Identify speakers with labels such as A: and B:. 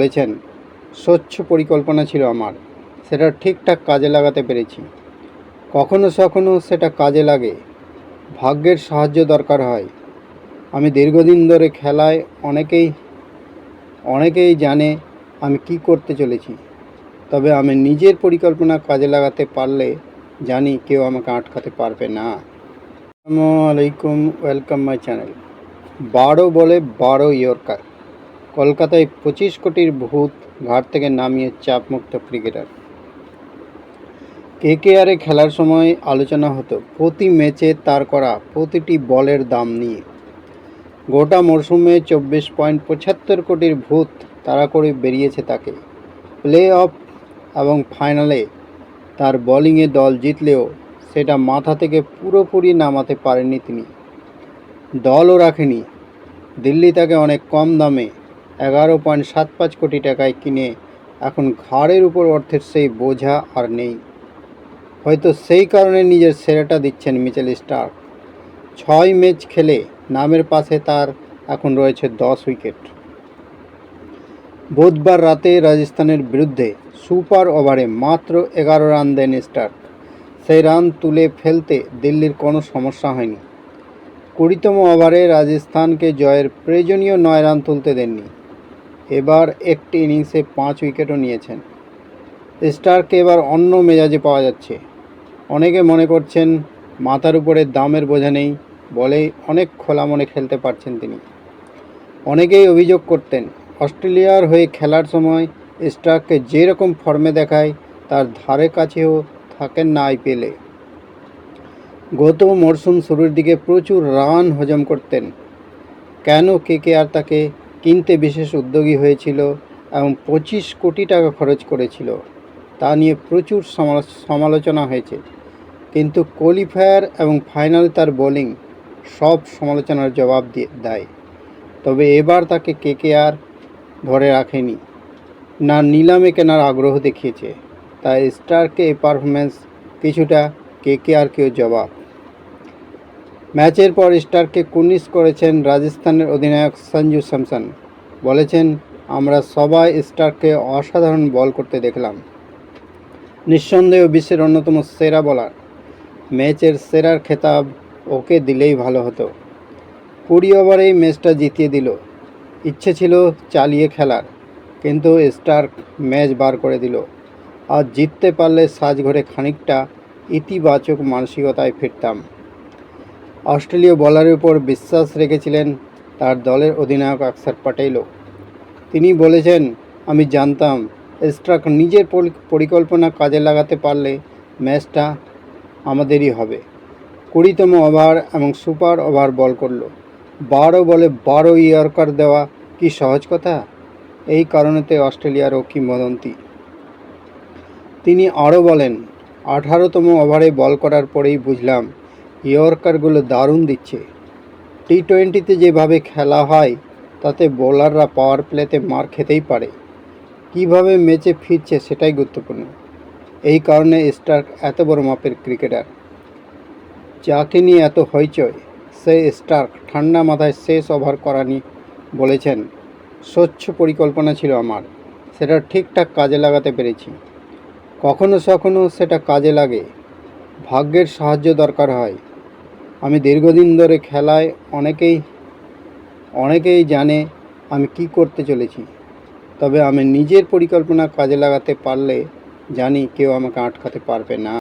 A: বলেছেন, স্বচ্ছ পরিকল্পনা ছিল আমার, সেটা ঠিকঠাক কাজে লাগাতে পেরেছি। কখনো সখনো সেটা কাজে লাগে, ভাগ্যের সাহায্য দরকার হয়। আমি দীর্ঘদিন ধরে খেলায় অনেকেই অনেকেই জানে আমি কি করতে চলেছি। তবে আমি নিজের পরিকল্পনা কাজে লাগাতে পারলে জানি কেউ আমাকে আটকাতে পারবে না। আসসালামু আলাইকুম, ওয়েলকাম মাই চ্যানেল। বারো বলে বারো ইয়র্কার। কলকাতায় পঁচিশ কোটির ভূত ঘাট থেকে নামিয়ে চাপমুক্ত ক্রিকেটার। কে কে আরে খেলার সময় আলোচনা হতো, প্রতি ম্যাচে তার করা প্রতিটি বলের দাম নিয়ে। গোটা মরশুমে চব্বিশ পয়েন্ট পঁচাত্তর কোটির ভূত তাড়া করে বেরিয়েছে তাকে। প্লে অফ এবং ফাইনালে তার বোলিংয়ে দল জিতলেও সেটা মাথা থেকে পুরোপুরি নামাতে পারেননি তিনি। দলও রাখেনি। দিল্লি তাকে অনেক কম দামে এগারো পয়েন্ট সাত পাঁচ কোটি টাকায় কিনে এখন ঘাড়ের উপর অর্থের সেই বোঝা আর নেই। হয়তো সেই কারণে নিজের সেরাটা দিচ্ছেন মিচেল স্টার্ক। ছয় ম্যাচ খেলে নামের পাশে তার এখন রয়েছে দশ উইকেট। বুধবার রাতে রাজস্থানের বিরুদ্ধে সুপার ওভারে মাত্র এগারো রান দেন স্টার্ক। সেই রান তুলে ফেলতে দিল্লির কোনো সমস্যা হয়নি। কুড়িতম ওভারে রাজস্থানকে জয়ের প্রয়োজনীয় নয় রান তুলতে দেননি। এবার একটি ইনিংসে পাঁচ উইকেটও নিয়েছেন। স্টারকে এবার অন্য মেজাজে পাওয়া যাচ্ছে। অনেকে মনে করছেন মাথার উপরে দামের বোঝা নেই, বলেই অনেক খোলা মনে খেলতে পারছেন তিনি। অনেকেই অভিযোগ করতেন, অস্ট্রেলিয়ার হয়ে খেলার সময় স্টার্ককে যেরকম ফর্মে দেখায়, তার ধারে কাছেও থাকেন না আইপিএলে। গত মরশুম শুরুর দিকে প্রচুর রান হজম করতেন। কেন কে কে আর তাকে কিনতে বিশেষ উদ্যোগী হয়েছিল এবং পঁচিশ কোটি টাকা খরচ করেছিল। তা নিয়ে প্রচুর সমালোচনা হয়েছে। কিন্তু কোয়ালিফায়ার এবং ফাইনাল তার বোলিং সব সমালোচনার জবাব দিয়ে, দেয়। তবে এবার তাকে কে কে আর ধরে রাখেনি। না নিলামে কেনার আগ্রহ দেখিয়েছে। তাই স্টারকে এই পারফরমেন্স কিছুটা কে কে আর কেউ জবাব ম্যাচের পর স্টারকে কুর্নিশ করেছেন রাজস্থানের অধিনায়ক সঞ্জু স্যামসন। বলেছেন, আমরা সবাই স্টারকে অসাধারণ বল করতে দেখলাম। নিঃসন্দেহ বিশ্বের অন্যতম সেরা বলার। ম্যাচের সেরার খেতাব ওকে দিলেই ভালো হতো। কুড়ি ওভারেই ম্যাচটা জিতিয়ে দিল। ইচ্ছে ছিল চালিয়ে খেলার, কিন্তু স্টার্ক ম্যাচ বার করে দিল। আর জিততে পারলে সাজঘরে খানিকটা ইতিবাচক মানসিকতায় ফিরতাম। অস্ট্রেলীয় বলারের উপর বিশ্বাস রেখেছিলেন তার দলের অধিনায়ক অক্ষর প্যাটেলও তিনি বলেছেন, আমি জানতাম স্ট্রাক নিজের পরিকল্পনা কাজে লাগাতে পারলে ম্যাচটা আমাদেরই হবে। কুড়িতম ওভার এবং সুপার ওভার বল করল। বারো বলে বারো ইয়র্কার দেওয়া কি সহজ কথা? এই কারণেতে অস্ট্রেলিয়ারও কিংবদন্তি তিনি আরও বলেন, আঠারোতম ওভারে বল করার পরেই বুঝলাম ইয়র্কারগুলো দারুণ দিচ্ছে। টি টোয়েন্টিতে যেভাবে খেলা হয়, তাতে বোলাররা পাওয়ার প্লেতে মার খেতেই পারে। কীভাবে ম্যাচে ফিরছে সেটাই গুরুত্বপূর্ণ। এই কারণে স্টার্ক এত বড় মাপের ক্রিকেটার। যাকে নিয়ে এত হইচই সেই স্টার্ক ঠান্ডা মাথায় শেষ ওভার করানি বলেছেন। স্বচ্ছ পরিকল্পনা ছিল আমার, সেটা ঠিকঠাক কাজে লাগাতে পেরেছি। কখনো সখনো সেটা কাজে লাগে। ভাগ্যের সাহায্য দরকার হয়। আমি দীর্ঘদিন ধরে খেলায় অনেকেই অনেকেই জানে আমি কি করতে চলেছি। তবে আমি নিজের পরিকল্পনা কাজে লাগাতে পারলে জানি কেউ আমাকে আটকাতে পারবে না।